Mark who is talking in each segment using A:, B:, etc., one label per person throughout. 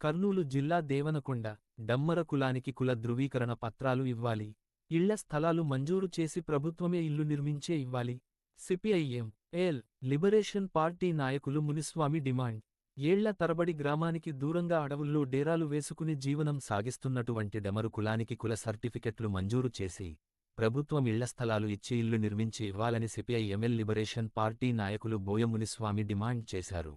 A: కర్నూలు జిల్లా దేవనకొండ డమ్మర కులానికి కుల ధృవీకరణ పత్రాలు ఇవ్వాలి. ఇళ్ళ స్థలాలు మంజూరు చేసి ప్రభుత్వమే ఇల్లు నిర్మించే ఇవ్వాలి. సిపిఐఎం ఎల్ లిబరేషన్ పార్టీ నాయకులు మునిస్వామి డిమాండ్. ఏళ్ళ తరబడి గ్రామానికి దూరంగా అడవుల్లో డేరాలు వేసుకుని జీవనం సాగిస్తున్నటువంటి డమరు కులానికి కుల సర్టిఫికెట్లు మంజూరు చేసి ప్రభుత్వం ఇళ్ళ స్థలాలు ఇచ్చి ఇల్లు నిర్మించి ఇవ్వాలని సిపిఐ ఎంఎల్ లిబరేషన్ పార్టీ నాయకులు బోయ మునిస్వామి డిమాండ్ చేశారు.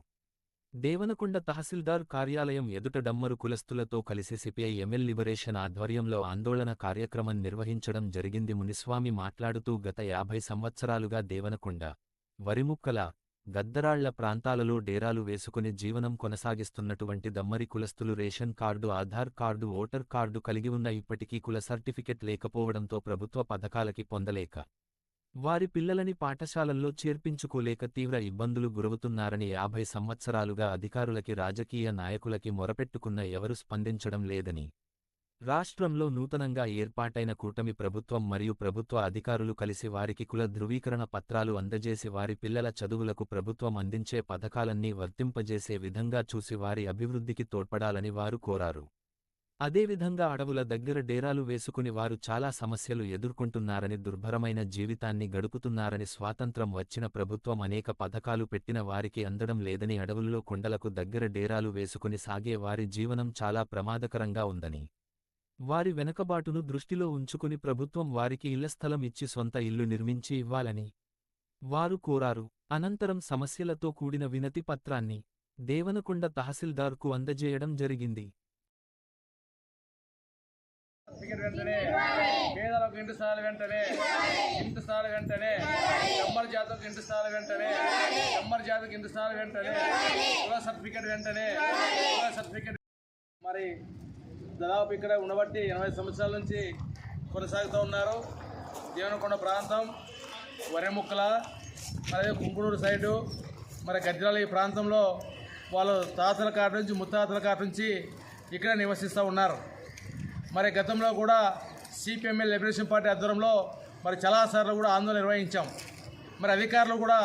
A: దేవనకొండ తహసీల్దార్ కార్యాలయం ఎదుట డమ్మరు కులస్తులతో కలిసి సిపిఐ ఎంఎల్ లిబరేషన్ ఆధ్వర్యంలో ఆందోళన కార్యక్రమం నిర్వహించడం జరిగింది. మునిస్వామి మాట్లాడుతూ గత యాభై సంవత్సరాలుగా దేవనకొండ వరిముక్కల గద్దరాళ్ళ ప్రాంతాలలో డేరాలు వేసుకుని జీవనం కొనసాగిస్తున్నటువంటి దమ్మరి కులస్తులు ration card Aadhaar card voter card కలిగి ఉన్న ఇప్పటికీ కుల సర్టిఫికెట్ లేకపోవడంతో ప్రభుత్వ పథకాలకి పొందలేక వారి పిల్లలని పాఠశాలల్లో చేర్పించుకోలేక తీవ్ర ఇబ్బందులు గురవుతున్నారని యాభై సంవత్సరాలుగా అధికారులకి రాజకీయ నాయకులకి మొరపెట్టుకున్న ఎవరు స్పందించడం లేదని. రాష్ట్రంలో నూతనంగా ఏర్పాటైన కూటమి ప్రభుత్వం మరియు ప్రభుత్వ అధికారులు కలిసి వారికి కుల ధృవీకరణ పత్రాలు అందజేసి వారి పిల్లల చదువులకు ప్రభుత్వం అందించే పథకాలన్నీ వర్తింపజేసే విధంగా చూసి వారి అభివృద్ధికి తోడ్పడాలని వారు కోరారు. అదేవిధంగా అడవుల దగ్గర డేరాలు వేసుకుని వారు చాలా సమస్యలు ఎదుర్కొంటున్నారని దుర్భరమైన జీవితాన్ని గడుపుతున్నారని స్వాతంత్రం వచ్చిన ప్రభుత్వం అనేక పథకాలు పెట్టిన వారికి అందడం లేదని అడవుల్లో కొండలకు దగ్గర డేరాలు వేసుకుని సాగే వారి జీవనం చాలా ప్రమాదకరంగా ఉందని. వారి వెనకబాటును దృష్టిలో ఉంచుకుని ప్రభుత్వం వారికి ఇళ్ళ స్థలం ఇచ్చి సొంత ఇల్లు నిర్మించి ఇవ్వాలని వారు కోరారు. అనంతరం సమస్యలతో కూడిన వినతి పత్రాన్ని దేవనకొండ తహసీల్దార్కు అందజేయడం జరిగింది.
B: టికెట్ వెంటనే. పేదలకు ఇంటి స్థాయి వెంటనే. ఇంటి స్థాయి వెంటనే. కమ్మర్ జాతకు ఇంటి స్థాయి వెంటనే. కమ్మర్ జాతకు ఇంటి స్థాయి వెంటనే. కుల సర్టిఫికెట్ వెంటనే. కుల సర్టిఫికెట్ మరి దాదాపు ఇక్కడ ఉండబట్టి ఎనభై సంవత్సరాల నుంచి కొనసాగుతూ ఉన్నారు. దేవనకొండ ప్రాంతం వరెముక్కల అలాగే కుంకుడూరు సైడు మరి గద్రాల ఈ ప్రాంతంలో వాళ్ళు తాతల కాటి నుంచి ముత్తాతల కాటి నుంచి ఇక్కడ నివసిస్తూ ఉన్నారు. మరి గతంలో కూడా సిపిఎంఏ లిబరేషన్ పార్టీ ఆధ్వర్యంలో మరి చాలాసార్లు కూడా ఆందోళన నిర్వహించాం. మరి అధికారులు కూడా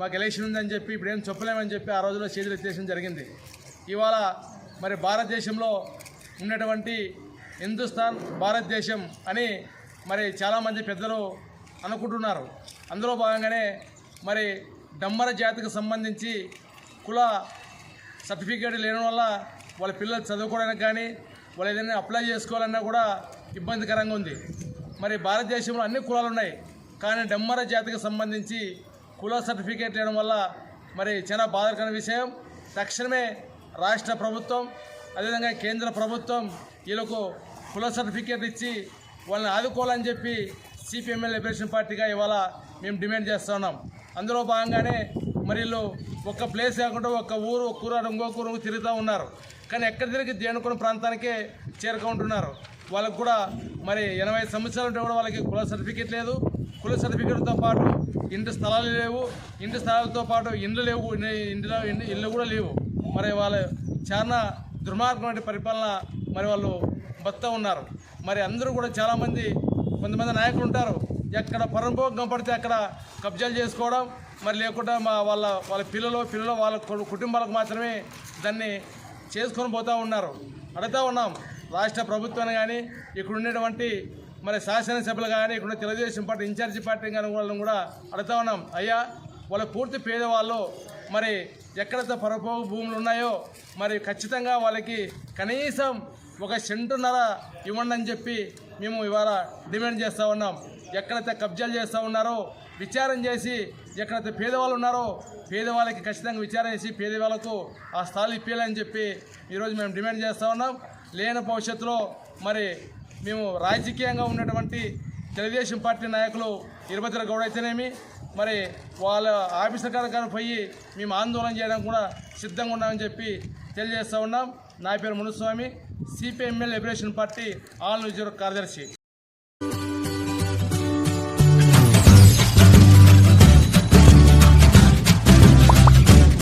B: మాకు ఎలక్షన్ ఉందని చెప్పి ఇప్పుడు ఏం చెప్పలేమని చెప్పి ఆ రోజుల్లో చేతులు ఎత్తేసడం జరిగింది. ఇవాళ మరి భారతదేశంలో ఉన్నటువంటి హిందుస్థాన్ భారతదేశం అని మరి చాలామంది పెద్దలు అనుకుంటున్నారు. అందులో భాగంగానే మరి డమ్మర జాతికి సంబంధించి కుల సర్టిఫికేట్ లేని వల్ల వాళ్ళ పిల్లలు చదువుకోవడానికి కానీ వాళ్ళు ఏదైనా అప్లై చేసుకోవాలన్నా కూడా ఇబ్బందికరంగా ఉంది. మరి భారతదేశంలో అన్ని కులాలు ఉన్నాయి. కానీ డమ్మర జాతికి సంబంధించి కుల సర్టిఫికేట్ లేడం వల్ల మరి చాలా బాధకరమైన విషయం. తక్షణమే రాష్ట్ర ప్రభుత్వం అదేవిధంగా కేంద్ర ప్రభుత్వం వీళ్ళకు కుల సర్టిఫికేట్ ఇచ్చి వాళ్ళని ఆదుకోవాలని చెప్పి సిపిఎంఎల్ లిబరేషన్ పార్టీగా ఇవాళ మేము డిమాండ్ చేస్తున్నాం అందులో భాగంగానే మరి వీళ్ళు ఒక్క ప్లేస్ కాకుండా ఒక్క ఊరు ఒక్క ఊరు ఇంకో ఊరు తిరుగుతూ ఉన్నారు. కానీ ఎక్కడ తిరిగి దేనుకున్న ప్రాంతానికే చేరుకుంటున్నారు వాళ్ళకు కూడా మరి ఎనభై సంవత్సరాలు ఉంటే కూడా వాళ్ళకి కుల సర్టిఫికేట్ లేదు. కుల సర్టిఫికేట్తో పాటు ఇంటి స్థలాలు లేవు. ఇంటి స్థలాలతో పాటు ఇండ్లు లేవు. ఇంటిలో ఇళ్ళు ఇల్లు కూడా లేవు. మరి వాళ్ళు చాలా దుర్మార్గమైన పరిపాలన మరి వాళ్ళు బతా ఉన్నారు. మరి అందరూ కూడా చాలామంది కొంతమంది నాయకులు ఉంటారు. ఎక్కడ పరంభోగం పడితే అక్కడ కబ్జాలు చేసుకోవడం మరి లేకుండా మా వాళ్ళ వాళ్ళ పిల్లలు పిల్లలు వాళ్ళ కుటుంబాలకు మాత్రమే దాన్ని చేసుకొని పోతూ ఉన్నారు. అడుగుతూ ఉన్నాం. రాష్ట్ర ప్రభుత్వాన్ని కానీ ఇక్కడ ఉండేటువంటి మరి శాసనసభ్యులు కానీ ఇక్కడ తెలుగుదేశం పార్టీ ఇన్ఛార్జి పార్టీ కానీ వాళ్ళని కూడా అడుగుతా ఉన్నాం. అయ్యా వాళ్ళ పూర్తి పేదవాళ్ళు మరి ఎక్కడైతే పరపోగు భూములు ఉన్నాయో మరి ఖచ్చితంగా వాళ్ళకి కనీసం ఒక సెంటున్నర ఇవ్వండి అని చెప్పి మేము ఇవాళ డిమాండ్ చేస్తూ ఉన్నాం. ఎక్కడైతే కబ్జాలు చేస్తూ ఉన్నారో విచారం చేసి ఎక్కడైతే పేదవాళ్ళు ఉన్నారో పేదవాళ్ళకి ఖచ్చితంగా విచారం చేసి పేదవాళ్ళకు ఆ స్థాయి ఇప్పేయాలని చెప్పి ఈరోజు మేము డిమాండ్ చేస్తూ ఉన్నాం. లేని భవిష్యత్తులో మరి మేము రాజకీయంగా ఉన్నటువంటి తెలుగుదేశం పార్టీ నాయకులు ఇరుపతిర గౌడ్ అయితేనేమి మరి వాళ్ళ ఆఫీసర్ గారు పోయి మేము ఆందోళన చేయడం కూడా సిద్ధంగా ఉన్నామని చెప్పి తెలియజేస్తూ ఉన్నాం. నా పేరు మునుస్వామి సిపిఎంఎల్ లిబరేషన్ పార్టీ ఆల్ న్యూస్ కార్యదర్శి.